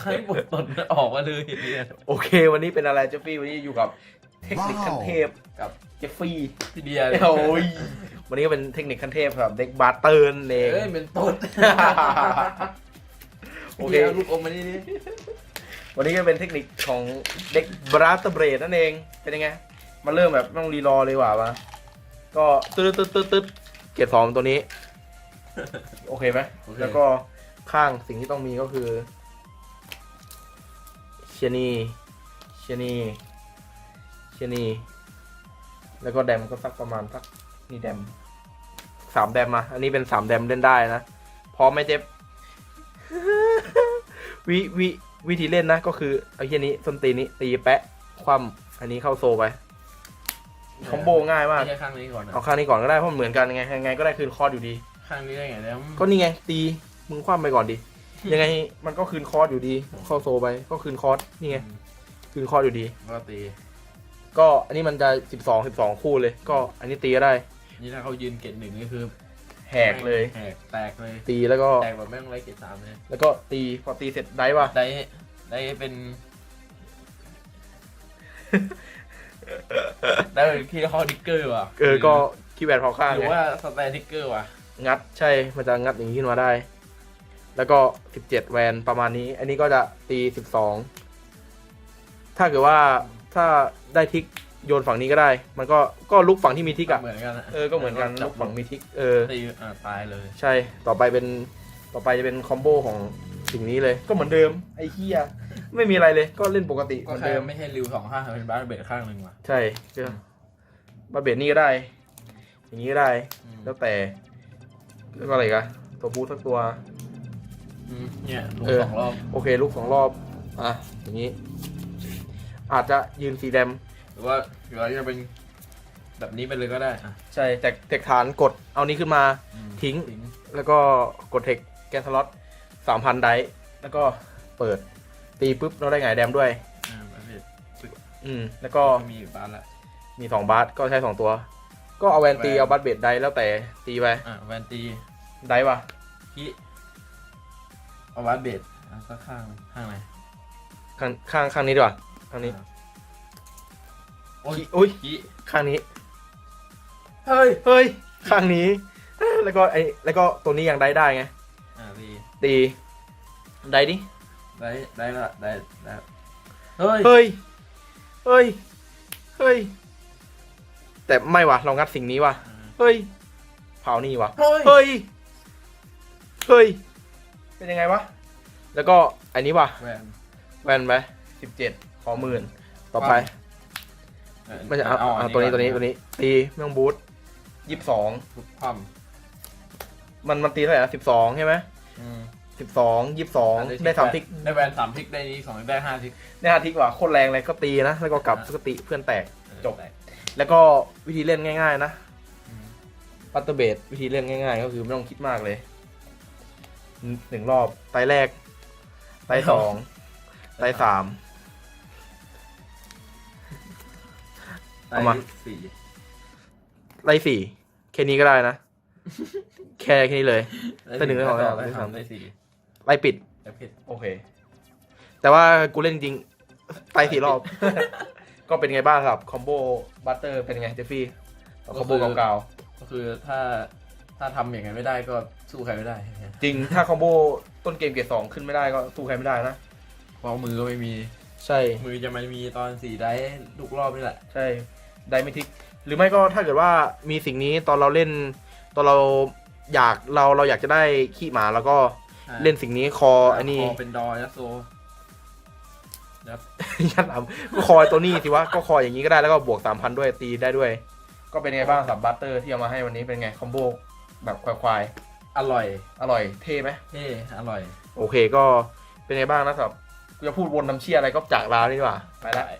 ใครปวดตนออกมาเลยเนี่ยโอเค วันนี้เป็นอะไรเจฟฟี่วันนี้อยู่กับเทคนิคขั้นเทพกับเจฟฟี่พี่เดียเลยโอ้ยวันนี้ก็เป็นเทคนิคขั้นเทพสำหรับเด็กบาร์เตอร์นั่นเองเอ้ยเป็นตดโอเคพี่าลูกอมมานี่ดิวันนี้ก็เป็นเทคนิคของเด็กบราสเบรดนั่นเองเป็นยังไงมาเริ่มแบบไม่ต้องรีรอเลยว่ะมาก็ตึ๊ดตึ๊ดตึ๊ดตึ๊ดเกียร์สองตัวนี้ โอเคไหมแล้วก็ ข้างสิ่งที่ต้องมีก็คือเชยนีเชยนีเชยนีแล้วก็แดมก็สักประมาณสักนี่แดมสามแดมมาอันนี้เป็นสามแดมเล่นได้นะพร้อมไหมเจ็บวิวิวิธีเล่นนะก็คือเอาเฮียนี้ส้นตีนนี้ตีแปะคว่ำอันนี้เข้าโซไปคอมโบง่ายมากไม่ใช่ข้างนี้ก่อนนะเอาข้างนี้ก่อนก็ได้เพราะมันเหมือนกันไงยังไงก็ได้คืนคอร์สอยู่ดี ข้างนี้ได้ไงแล้วก็นี่ไงตี มึงคว่ำไปก่อนดิ ยังไงมันก็คืนคอร์สอยู่ดี เข้าโซไปก็คืนคอร์สนี่ไง คืนคอร์สอยู่ดี ก็ตี ก็อันนี้มันจะสิบสองสิบสองคู่เลย ก็อันนี้ตีก็ได้ นี่ถ้าเขายืนเกตหนึ่งนี่คือแหกเลย แหกแตกเลย ตีแล้วก็แตกแบบแม่งไรเกตสามเลยแล้วก็ตีพอตีเสร็จได้ป่ะได้ได้เป็นได้เป็นที่ข้อดิกเกอร์ว่ะเออก็คีย์แวร์พอข้างหรือไงว่าสแตนดิกเกอร์ว่ะงัดใช่มันจะงัดอย่างนี้ขึ้นมาได้ แล้วก็สิบเจ็ดแวนประมาณนี้ อันนี้ก็จะตีสิบสองถ้าเกิดว่าถ้าได้ทิกโยนฝั่งนี้ก็ได้ มันก็ก็ลุกฝั่งที่มีทิกอะเหมือนกันนะเออก็เหมือนกันจัลุบกฝั่งมีทิกเออตีอ่าตายเลย ใช่ต่อไปเป็นต่อไปจะเป็นคอมโบของสิ่งนี้เลย ก็เหมือนเดิมไอ้เฮียไม่มีอะไรเลย ก็เล่นปกติเหก็มือนแค่เดิมไม่ใช่ริวสองข้างเป็นบาร์เบดข้างหนึ่งว่ะใช่เชื่อมาเบดนี่ก็ได้ อย่างนี้ก็ได้อืมแล้วแต่แล้วก็อะไรอีกันตัวบูทสักตัวอืม เนี่ยลงเออสองรอบโอเค ลูกสองรอบอะอย่างนี้ อาจจะยืนสีแดมหรือว่าหรือว่าจะเป็นแบบนี้ไปเลยก็ได้อะใช่แต่เทคฐานกดเอานี้ขึ้นมาอืมทิ้งทิ้ง แล้วก็กดเทคแกนสล็อตสามพันไดส์แล้วก็เปิดตีปุ๊บเราได้ไงแดมด้วย อ่าบาร์เบดอืม แล้วก็มีอยู่บ้านละมีสองบาสก็ใช้สองตัว ก็เอาแวนตีแวนเอาบัตเบดไดส์แล้วแต่ตีไปอะแวนตีไดส์ว่ะคี เอาบาร์เบดอะสักข้างข้างไหนข้างข้างข้างนี้ดีกว่าข้างนี้อะโอ้ยขี้อุ้ยคีข้างนี้ เฮ้ยเฮ้ย ข้างนี้ แล้วก็ไอ้แล้วก็ตัวนี้ยังได้ได้ไง อ่าดีตีได้ดิ ได้ได้ละได้ได้เฮ้ยเฮ้ย เฮ้ย เฮ้ย แต่ไม่ว่ะเรางัดสิ่งนี้ว่ะอ่าเฮ้ย เผานี่ว่ะ เฮ้ย เฮ้ย เฮ้ย เป็นยังไงวะแล้วก็อันนี้ว่ะแวนแวนไปสิบเจ็ดขอหมื่นต่อไปเออไม่ใช่เอาเอาเอาอัตัวนี้ก่อตัวนี้ตัวนี้ตีไม่ต้องบูทยี่สิบสองทุกความมันมันตีเท่าไหร่นะสิบสองใช่ไหมอืมสิบสองยี่สิบสองได้สามทิกได้แวนสามทิกได้นี้สองได้ห้าทิกได้ห้าทิกว่ะโคตรแรงเลยก็ตีนะ แล้วก็กลับก็ตีเพื่อนแตก จบได้แล้วก็วิธีเล่นง่าย ๆ นะ อืมปัตเตอร์เบดวิธีเล่นง่าย ๆ ก็คือไม่ต้องคิดมากเลย หนึ่งหนึ่งรอบไตแรก ไตสองไตสาม เอามาได้สี่ไตสี่แค่นี้ก็ได้นะ แค่แค่นี้เลยได้หนึ่งได้สองได้ได้สาสามมได้สี่ไตปิดได้ผิดโอเค แต่ว่ากูเล่นจริงๆไตสี่รอบ ก็เป็นไงบ้างครับ คอมโบบัตเตอร์เป็นไงเจฟฟี่คอมโบเก่าก็คือถ้า ถ้าทำอย่างนั้นไม่ได้ก็สู้ใครไม่ได้ๆจริง ถ้าคอมโบต้นเกมเกรดสองขึ้นไม่ได้ก็สู้ใครไม่ได้นะ เพราะมือก็ไม่มีใช่ มือจะมามีตอนสี่ได้ลูกรอบนี่แหละ ใช่ ไดไม่ทิก หรือไม่ก็ถ้าเกิดว่ามีสิ่งนี้ตอนเราเล่น ตอนเราอยากเราเราอยากจะได้ขี้หมาแล้วก็เล่นสิ่งนี้คออันนี้คอเป็นดอยยัสโซยับยัดหลังก็คอยตัวนี้สิวะก็คอยอย่างนี้ก็ได้แล้วก็บวกสามพันด้วยตีได้ด้วย ก็เป็นไงบ้างสำหรับบัตเตอร์ที่เอามาให้วันนี้เป็นไงคอมโบ แบบควายอร่อยๆอร่อยเท่ไหมเท่อร่อยโอเคก็เป็นไงบ้างนะสำหรับกูจะพูดวนน้ำเชี่ยอะไรก็จากลานี่ดีกว่าไปละ ได้